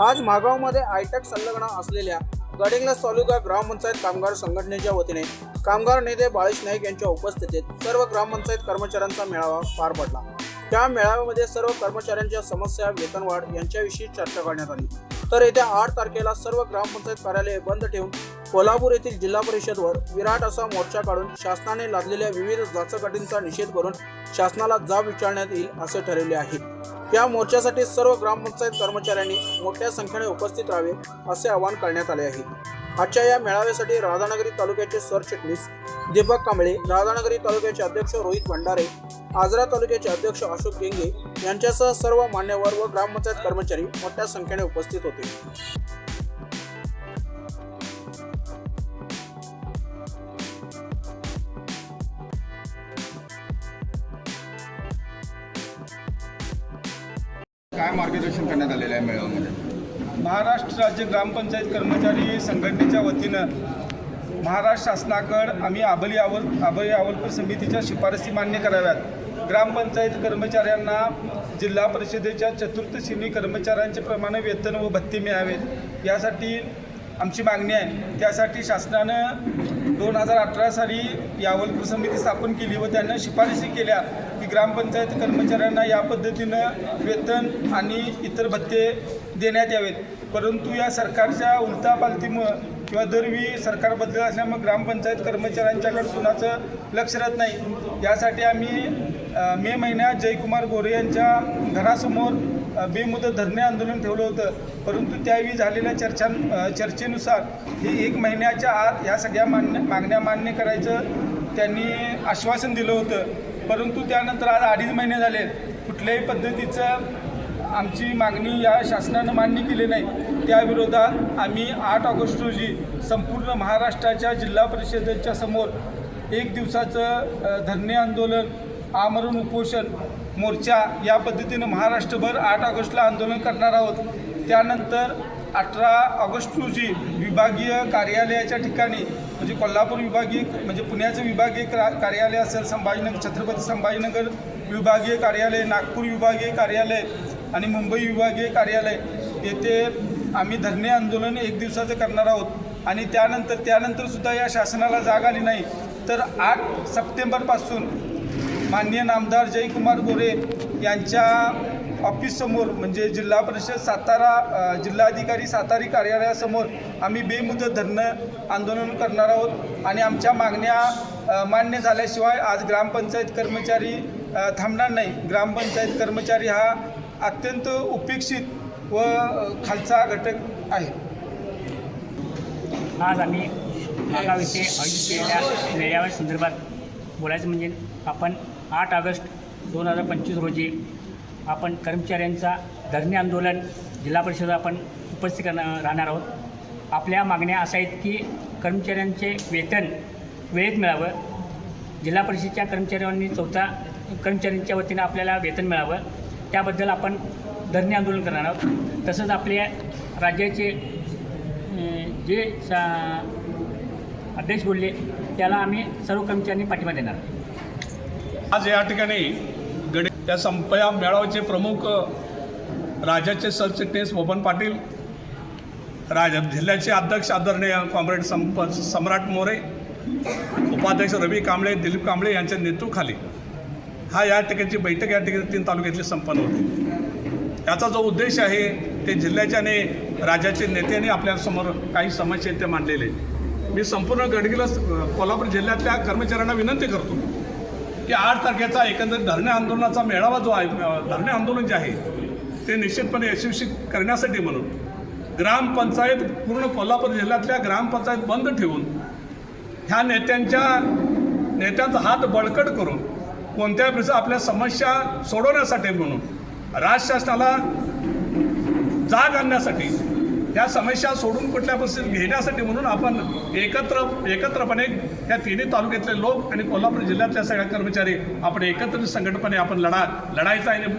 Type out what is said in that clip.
आज मागावमध्ये आयटक संलग्न असलेल्या गडिंग्लस तालुका ग्रामपंचायत कामगार संघटनेच्या वतीने कामगार नेते बाळेश नाईक यांच्या उपस्थितीत सर्व ग्रामपंचायत कर्मचाऱ्यांचा मेळावा पार पडला. त्या मेळाव्यामध्ये सर्व कर्मचाऱ्यांच्या समस्या वेतनवाढ यांच्याविषयी चर्चा करण्यात आली. तर येत्या आठ तारखेला सर्व ग्रामपंचायत कार्यालये बंद ठेवून कोल्हापूर येथील जिल्हा परिषदवर विराट असा मोर्चा काढून शासनाने लादलेल्या विविध जाचकटींचा निषेध करून शासनाला जाब विचारण्यात येईल असे ठरवले आहे. या मोर्चासाठी सर्व ग्रामपंचायत कर्मचाऱ्यांनी मोठ्या संख्येने उपस्थित राहावे असे आवाहन करण्यात आले आहे. आजच्या या मेळाव्यासाठी राधानगरी तालुक्याचे सरचिटणीस दीपक कांबळे राधानगरी तालुक्याचे अध्यक्ष रोहित भंडारे आजरा तालुक्याचे अध्यक्ष अशोक गेंगे यांच्यासह सर्व मान्यवर व ग्रामपंचायत कर्मचारी मोठ्या संख्येने उपस्थित होते. काय मार्गदर्शन करण्यात आलेलं आहे मेळाव्यामध्ये? महाराष्ट्र राज्य ग्रामपंचायत कर्मचारी संघटनेच्या वतीनं महाराष्ट्र शासनाकडं आम्ही आबली आवल आबली आवलकर समितीच्या शिफारसी मान्य कराव्यात. ग्रामपंचायत कर्मचाऱ्यांना जिल्हा परिषदेच्या चतुर्थ श्रेणी कर्मचाऱ्यांचे प्रमाणे वेतन व भत्ते मिळावेत. यासाठी आमची मागणी आहे. त्यासाठी शासनानं दोन हजार अठरा साली यावलपूर समिती स्थापन केली व त्यांना शिफारसी केल्या की ग्रामपंचायत कर्मचाऱ्यांना या पद्धतीनं वेतन आणि इतर भत्ते देण्यात यावेत. परंतु या सरकारच्या उलतापालतीमुळं किंवा दरवी सरकार बदलत असल्यामुळे ग्रामपंचायत कर्मचाऱ्यांच्याकडे कुणाचं लक्ष राहत नाही. यासाठी आम्ही मे महिन्यात जयकुमार गोरे यांच्या घरासमोर बेमुदत धरणे आंदोलन ठेवलं होतं. परंतु त्यावेळी झालेल्या चर्चा चर्चेनुसार हे एक महिन्याच्या आत ह्या सगळ्या मान्य मागण्या मान्य करायचं त्यांनी आश्वासन दिलं होतं. परंतु त्यानंतर आज अडीच महिने झाले. कुठल्याही पद्धतीचं आमची मागणी या शासनानं मान्य केली नाही. त्याविरोधात आम्ही आठ ऑगस्ट रोजी संपूर्ण महाराष्ट्राच्या जिल्हा परिषदेच्या समोर एक दिवसाचं धरणे आंदोलन आमरण उपोषण मोर्चा या पद्धतीनं महाराष्ट्रभर आठ ऑगस्टला आंदोलन करणार आहोत. त्यानंतर अठरा ऑगस्ट रोजी विभागीय कार्यालयाच्या ठिकाणी म्हणजे कोल्हापूर विभागीय म्हणजे पुण्याचं विभागीय कार्यालय असेल संभाजीनगर छत्रपती संभाजीनगर विभागीय कार्यालय नागपूर विभागीय कार्यालय आणि मुंबई विभागीय कार्यालय येथे आम्ही धरणे आंदोलन एक दिवसाचं करणार आहोत. आणि त्यानंतर त्यानंतर सुद्धा या शासनाला जाग आली नाही. तर आठ सप्टेंबरपासून माननीय नामदार जयकुमार गोरे यांच्या ऑफिससमोर म्हणजे जिल्हा परिषद सातारा जिल्हाधिकारी सातारी कार्यालयासमोर आम्ही बेमुदत धरणं आंदोलन करणार आहोत. आणि आमच्या मागण्या मान्य झाल्याशिवाय आज ग्रामपंचायत कर्मचारी थांबणार नाही. ग्रामपंचायत कर्मचारी हा अत्यंत उपेक्षित व खालचा घटक आहे. आज आम्ही मागाविषयी आयोजित केलेल्या मेळाव्या संदर्भात बोलायचं म्हणजे आपण आठ ऑगस्ट दोन हजार पंचवीस रोजी आपण कर्मचाऱ्यांचा धरणे आंदोलन जिल्हा परिषद आपण उपस्थित करणार राहणार आहोत. आपल्या मागण्या अशा आहेत की कर्मचाऱ्यांचे वेतन वेळेत मिळावं. जिल्हा परिषदेच्या कर्मचाऱ्यांनी चौथा कर्मचाऱ्यांच्या वतीनं आपल्याला वेतन मिळावं. त्याबद्दल आपण धरणे आंदोलन करणार आहोत. तसंच आपल्या राज्याचे जे सा अध्यक्ष बोलले त्याला आम्ही सर्व कर्मचाऱ्यांनी पाठिंबा देणार आज या ठिकाणी गणेश या संप या मेळाव्याचे प्रमुख राज्याचे सरचिटणीस मोहन पाटील राज जिल्ह्याचे अध्यक्ष आदरणीय कॉम्रेड संप सम्राट मोरे उपाध्यक्ष रवी कांबळे दिलीप कांबळे यांच्या नेतृत्वाखाली हा या ठिकाणची बैठक या ठिकाणी तीन तालुक्यातली संपन्न होती याचा जो उद्देश आहे ते जिल्ह्याच्या आणि राज्याचे नेत्यांनी आपल्यासमोर काही समस्या ते मांडलेले आहेत. मी संपूर्ण गडगिला कोल्हापूर जिल्ह्यातल्या कर्मचाऱ्यांना विनंती करतो की आठ तारखेचा एकंदरीत धरणे आंदोलनाचा मेळावा जो आहे धरणे आंदोलन जे आहे ते निश्चितपणे यशस्वी करण्यासाठी म्हणून ग्रामपंचायत पूर्ण कोल्हापूर जिल्ह्यातल्या ग्रामपंचायत बंद ठेवून ह्या नेत्यांच्या नेत्यांचा हात बळकट करून कोणत्याही प्रकारच्या आपल्या समस्या सोडवण्यासाठी म्हणून राज्य शासनाला जाग आणण्यासाठी या समस्या सोडून कुठल्या परिस्थितीत घेण्यासाठी म्हणून आपण एकत्र एकत्रपणे या तिन्ही तालुक्यातले लोक आणि कोल्हापूर जिल्ह्यातल्या सगळ्या कर्मचारी आपण एकत्रित संघटपणे आपण लढा लढायचा आणि